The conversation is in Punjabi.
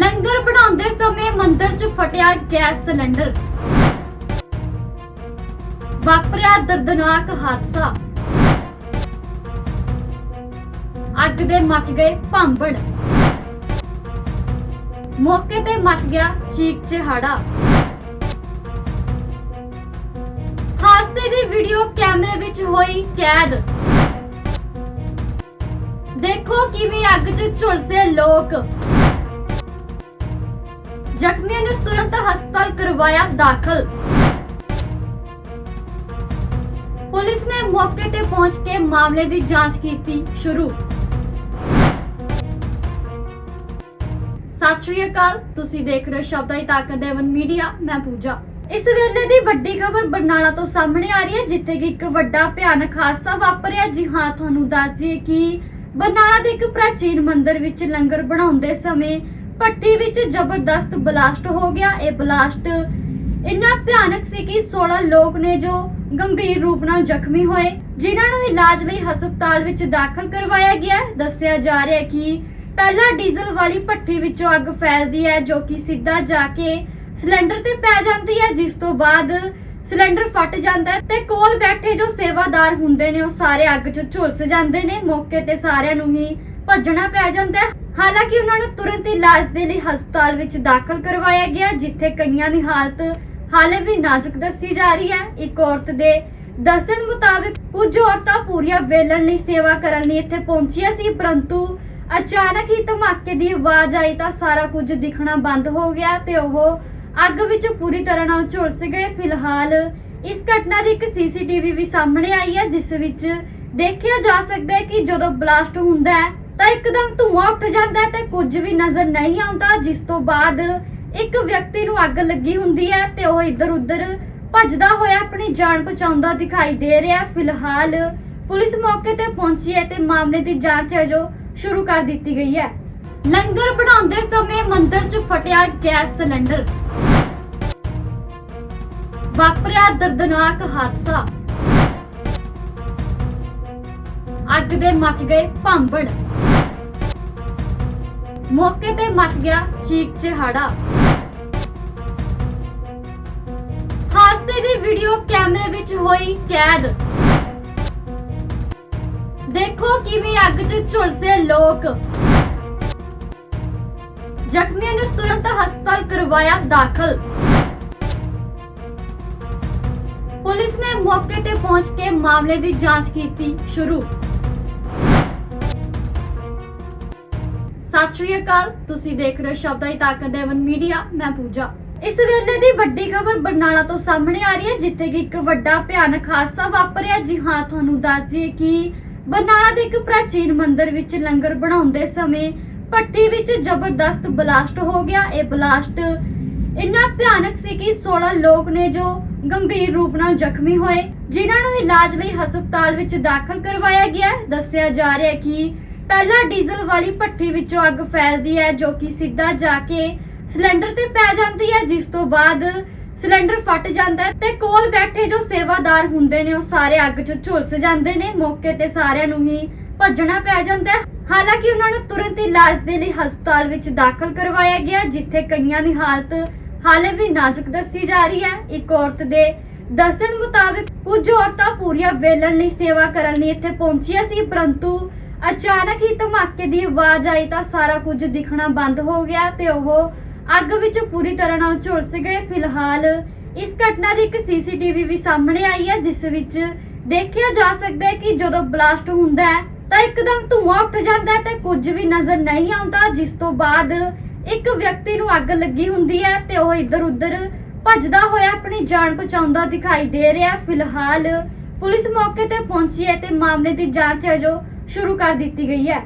ਲੰਗਰ ਬਣਾਉਂਦੇ ਸਮੇਂ ਮੰਦਿਰ 'ਚ ਫਟਿਆ ਗੈਸ ਸਿਲੰਡਰ। ਵਾਪਰਿਆ ਦਰਦਨਾਕ ਹਾਦਸਾ। ਅੱਗ ਦੇ ਮਚ ਗਏ ਭਾਂਬੜ। ਮੌਕੇ ਤੇ ਮੱਚ ਗਿਆ ਚੀਕ ਚਿਹਾੜਾ। ਹਾਦਸੇ ਦੀ ਵੀਡੀਓ ਕੈਮਰੇ ਵਿੱਚ ਹੋਈ ਕੈਦ। ਦੇਖੋ ਕਿਵੇਂ ਅੱਗ 'ਚ ਝੁਲਸੇ ਲੋਕ। ਜ਼ਖਮੀਆਂ ਨੂੰ ਤੁਰੰਤ ਹਸਪਤਾਲ ਕਰਵਾਇਆ ਦਾਖਲ। ਪੁਲਿਸ ਨੇ ਮੌਕੇ ਤੇ ਪਹੁੰਚ ਕੇ ਮਾਮਲੇ ਦੀ ਜਾਂਚ ਕੀਤੀ ਸ਼ੁਰੂ। ਸਤਿ ਸ਼੍ਰੀ ਅਕਾਲ, ਤੁਸੀਂ ਦੇਖ ਰਹੇ ਹੋ ਸ਼ਬਦਾਂ ਦੀ ਤਾਕਤ ਦੇਵਨ ਮੀਡੀਆ, ਮੈਂ ਪੂਜਾ। ਇਸ ਵੇਲੇ ਦੀ ਵੱਡੀ ਖਬਰ ਬਰਨਾਲਾ ਤੋਂ ਸਾਹਮਣੇ ਆ ਰਹੀ ਹੈ, ਜਿੱਥੇ ਕਿ ਇੱਕ ਵੱਡਾ ਭਿਆਨਕ ਹਾਦਸਾ ਵਾਪਰਿਆ। ਜੀ ਹਾਂ, ਤੁਹਾਨੂੰ ਦੱਸ ਦਈਏ ਕਿ ਬਰਨਾਲਾ ਦੇ ਇੱਕ ਪ੍ਰਾਚੀਨ ਮੰਦਿਰ ਵਿੱਚ ਲੰਗਰ ਬਣਾਉਂਦੇ ਸਮੇਂ ਭੱਠੀ ਵਿੱਚ ਜ਼ਬਰਦਸਤ ਬਲਾਸਟ ਹੋ ਗਿਆ। ਇਹ ਬਲਾਸਟ ਇੰਨਾ ਭਿਆਨਕ ਸੀ ਕਿ 16 ਲੋਕ ਨੇ ਜੋ ਗੰਭੀਰ ਰੂਪ ਨਾਲ ਜ਼ਖਮੀ ਹੋਏ, ਜਿਨ੍ਹਾਂ ਨੂੰ ਇਲਾਜ ਲਈ ਹਸਪਤਾਲ ਵਿੱਚ ਦਾਖਲ ਕਰਵਾਇਆ ਗਿਆ। ਦੱਸਿਆ ਜਾ ਰਿਹਾ ਹੈ ਕਿ ਪਹਿਲਾਂ ਡੀਜ਼ਲ ਵਾਲੀ ਭੱਠੀ ਵਿੱਚੋਂ ਅੱਗ ਫੈਲਦੀ ਹੈ, ਜੋ ਕਿ ਸਿੱਧਾ ਜਾ ਕੇ ਸਿਲੰਡਰ ਤੇ ਪੈ ਜਾਂਦੀ ਹੈ, ਜਿਸ ਤੋਂ ਬਾਅਦ ਸਿਲੰਡਰ ਫਟ ਜਾਂਦਾ ਤੇ ਕੋਲ ਬੈਠੇ ਜੋ ਸੇਵਾਦਾਰ ਹੁੰਦੇ ਨੇ, ਉਹ ਸਾਰੇ ਅੱਗ 'ਚ ਝੁਲਸ ਜਾਂਦੇ ਨੇ। ਮੌਕੇ ਤੇ ਸਾਰਿਆਂ ਨੂੰ ਹੀ ਭੱਜਣਾ ਪੈ ਜਾਂਦਾ ਹੈ। ਹਾਲਾਂਕਿ ਉਹਨਾਂ ਨੂੰ ਤੁਰੰਤ ਇਲਾਜ ਦੇ ਲਈ ਹਸਪਤਾਲ ਵਿੱਚ ਦਾਖਲ ਕਰਵਾਇਆ ਗਿਆ, ਜਿੱਥੇ ਕਈਆਂ ਦੀ ਹਾਲਤ ਹਾਲੇ ਵੀ ਨਾਜ਼ੁਕ ਦੱਸੀ ਜਾ ਰਹੀ ਹੈ। ਇੱਕ ਔਰਤ ਦੇ ਦੱਸਣ ਮੁਤਾਬਕ, ਕੁਝ ਔਰਤਾਂ ਪੂਰੀਆਂ ਵੇਲਣ ਲਈ ਸੇਵਾ ਕਰਨ ਲਈ ਇੱਥੇ ਪਹੁੰਚੀਆਂ ਸੀ, ਪਰੰਤੂ ਅਚਾਨਕ ਹੀ ਧਮਾਕੇ ਦੀ ਆਵਾਜ਼ ਆਈ ਤਾਂ ਸਾਰਾ ਕੁਝ ਦਿਖਣਾ ਬੰਦ ਹੋ ਗਿਆ ਤੇ ਉਹ ਅੱਗ ਵਿੱਚ ਪੂਰੀ ਤਰ੍ਹਾਂ ਨਾਲ ਝੁਲਸ ਗਏ। ਫਿਲਹਾਲ ਇਸ ਘਟਨਾ ਦੀ ਇੱਕ ਸੀਸੀਟੀਵੀ ਵੀ ਸਾਹਮਣੇ ਆਈ ਹੈ, ਜਿਸ ਵਿੱਚ ਦੇਖਿਆ ਜਾ ਸਕਦਾ ਹੈ ਕਿ ਜਦੋਂ ਬਲਾਸਟ ਹੁੰਦਾ ਹੈ ਇੱਕਦਮ ਧੂੰਆਂ ਉੱਠ ਜਾਂਦਾ ਹੈ ਤੇ ਕੁਝ ਵੀ ਨਜ਼ਰ ਨਹੀਂ ਆਉਂਦਾ, ਜਿਸ ਤੋਂ ਬਾਅਦ ਇੱਕ ਵਿਅਕਤੀ ਨੂੰ ਅੱਗ ਲੱਗੀ ਹੁੰਦੀ ਹੈ ਤੇ ਉਹ ਇੱਧਰ ਉੱਧਰ ਭੱਜਦਾ ਹੋਇਆ ਆਪਣੀ ਜਾਨ ਬਚਾਉਂਦਾ ਦਿਖਾਈ ਦੇ ਰਿਹਾ ਫਿਲਹਾਲ ਪੁਲਿਸ ਮੌਕੇ ਤੇ ਪਹੁੰਚੀ ਹੈ ਤੇ ਮਾਮਲੇ ਦੀ ਜਾਂਚ ਹੈ ਜੋ ਸ਼ੁਰੂ ਕਰ ਦਿੱਤੀ ਗਈ ਹੈ। ਲੰਗਰ ਬਣਾਉਂਦੇ ਸਮੇਂ ਮੰਦਿਰ 'ਚ ਫਟਿਆ ਗੈਸ ਸਿਲੰਡਰ। ਵਾਪਰਿਆ ਦਰਦਨਾਕ ਹਾਦਸਾ। ਅੱਗ ਦੇ ਮਚ ਗਏ ਭਾਂਬੜ। ਮੌਕੇ ਤੇ ਮੱਚ ਗਿਆ ਚੀਕ ਚਿਹਾੜਾ। ਹਾਦਸੇ ਦੀ ਵੀਡੀਓ ਕੈਮਰੇ ਵਿੱਚ ਹੋਈ ਕੈਦ। ਦੇਖੋ ਕਿਵੇਂ ਅੱਗ 'ਚ ਝੁਲਸੇ ਲੋਕ। ਜ਼ਖਮੀਆਂ ਨੂੰ ਤੁਰੰਤ ਹਸਪਤਾਲ ਕਰਵਾਇਆ ਦਾਖਲ। ਪੁਲਿਸ ਨੇ ਮੌਕੇ ਤੇ ਪਹੁੰਚ ਕੇ ਮਾਮਲੇ ਦੀ ਜਾਂਚ ਕੀਤੀ ਸ਼ੁਰੂ। ਸਤਿ ਸ਼੍ਰੀ ਅਕਾਲ। ਤੁਸੀਂ ਦੇਖ ਰਹੇ ਹੋ ਸ਼ਬਦਾਂ ਦੀ ਤਾਕਤ ਦੇਵਨ ਮੀਡੀਆ ਮੈਂ ਪੂਜਾ। ਇਸ ਵੇਲੇ ਦੀ ਵੱਡੀ ਖਬਰ ਬਰਨਾਲਾ ਤੋਂ ਸਾਹਮਣੇ ਆ ਰਹੀ ਹੈ, ਜਿੱਥੇ ਕਿ ਇੱਕ ਵੱਡਾ ਭਿਆਨਕ ਹਾਦਸਾ ਵਾਪਰਿਆ। ਜੀ ਹਾਂ, ਤੁਹਾਨੂੰ ਦੱਸ ਦਈਏ ਕਿ ਬਰਨਾਲਾ ਦੇ ਇੱਕ ਪ੍ਰਾਚੀਨ ਮੰਦਿਰ ਵਿੱਚ ਲੰਗਰ ਬਣਾਉਂਦੇ ਸਮੇਂ ਭੱਠੀ ਵਿੱਚ ਜ਼ਬਰਦਸਤ ਬਲਾਸਟ ਹੋ ਗਿਆ। ਇਹ ਬਲਾਸਟ ਇੰਨਾ ਭਿਆਨਕ ਸੀ ਕਿ 16 ਲੋਕ ਨੇ ਜੋ ਗੰਭੀਰ ਰੂਪ ਨਾਲ ਜ਼ਖਮੀ ਹੋਏ, ਜਿਨ੍ਹਾਂ ਨੂੰ ਇਲਾਜ ਲਈ ਹਸਪਤਾਲ ਵਿੱਚ ਦਾਖਲ ਕਰਵਾਇਆ ਗਿਆ। ਦੱਸਿਆ ਜਾ ਰਿਹਾ ਹੈ ਕਿ ਪਹਿਲਾਂ ਡੀਜ਼ਲ ਵਾਲੀ ਭੱਠੀ ਵਿੱਚੋਂ ਅੱਗ ਫੈਲਦੀ ਹੈ, ਜੋ ਕਿ ਸਿੱਧਾ ਜਾ ਕੇ ਸਿਲੰਡਰ ਤੇ ਪੈ ਜਾਂਦੀ ਹੈ, ਜਿਸ ਤੋਂ ਬਾਅਦ ਸਿਲੰਡਰ ਫਟ ਜਾਂਦਾ ਹੈ ਤੇ ਕੋਲ ਬੈਠੇ ਜੋ ਸੇਵਾਦਾਰ ਹੁੰਦੇ ਨੇ, ਉਹ ਸਾਰੇ ਅੱਗ 'ਚ ਝੁਲਸ ਜਾਂਦੇ ਨੇ, ਮੌਕੇ ਤੇ ਸਾਰਿਆਂ ਨੂੰ ਹੀ ਭੱਜਣਾ ਪੈ ਜਾਂਦਾ ਹੈ। ਹਾਲਾਂਕਿ ਉਹਨਾਂ ਨੂੰ ਤੁਰੰਤ ਇਲਾਜ ਦੇ ਲਈ ਹਸਪਤਾਲ ਵਿੱਚ ਦਾਖਲ ਕਰਵਾਇਆ ਗਿਆ, ਜਿੱਥੇ ਕਈਆਂ ਦੀ ਹਾਲਤ ਹਾਲੇ ਵੀ ਨਾਜ਼ੁਕ ਦੱਸੀ ਜਾ ਰਹੀ ਹੈ। ਇੱਕ ਔਰਤ ਦੇ ਦੱਸਣ ਮੁਤਾਬਕ, ਕੁਝ ਔਰਤਾਂ ਪੂਰੀਆਂ ਵੇਲਣ ਲਈ ਸੇਵਾ ਕਰਨ ਲਈ ਇੱਥੇ ਪਹੁੰਚੀਆਂ ਸੀ, ਪਰੰਤੂ ਅਚਾਨਕ ਹੀ ਧਮਾਕੇ ਦੀ ਆਵਾਜ਼ ਆਈ ਤਾਂ ਸਾਰਾ ਕੁਝ ਦਿਖਣਾ ਬੰਦ ਹੋ ਗਿਆ ਤੇ ਉਹ ਅੱਗ ਵਿੱਚ ਪੂਰੀ ਤਰ੍ਹਾਂ ਨਾਲ ਝੁਲਸ ਗਏ। ਫਿਲਹਾਲ ਇਸ ਘਟਨਾ ਦੀ ਇੱਕ ਸੀਸੀਟੀਵੀ ਵੀ ਸਾਹਮਣੇ ਆਈ ਹੈ, ਜਿਸ ਵਿੱਚ ਦੇਖਿਆ ਜਾ ਸਕਦਾ ਹੈ ਕਿ ਜਦੋਂ ਬਲਾਸਟ ਹੁੰਦਾ ਹੈ ਤਾਂ ਇੱਕਦਮ ਧੂੰਆਂ ਉੱਠ ਜਾਂਦਾ ਹੈ ਤੇ ਕੁਝ ਵੀ ਨਜ਼ਰ ਨਹੀਂ ਆਉਂਦਾ, ਜਿਸ ਤੋਂ ਬਾਅਦ ਇੱਕ ਵਿਅਕਤੀ ਨੂੰ ਅੱਗ ਲੱਗੀ ਹੁੰਦੀ ਹੈ ਤੇ ਉਹ ਇੱਧਰ ਉੱਧਰ ਭੱਜਦਾ ਹੋਇਆ ਆਪਣੀ ਜਾਨ ਬਚਾਉਂਦਾ ਦਿਖਾਈ ਦੇ ਰਿਹਾ ਫਿਲਹਾਲ ਪੁਲਿਸ ਮੌਕੇ ਤੇ ਪਹੁੰਚੀ ਹੈ ਤੇ ਮਾਮਲੇ ਦੀ ਜਾਂਚ ਹੈ ਜੋ ਸ਼ੁਰੂ ਕਰ ਦਿੱਤੀ ਗਈ ਹੈ।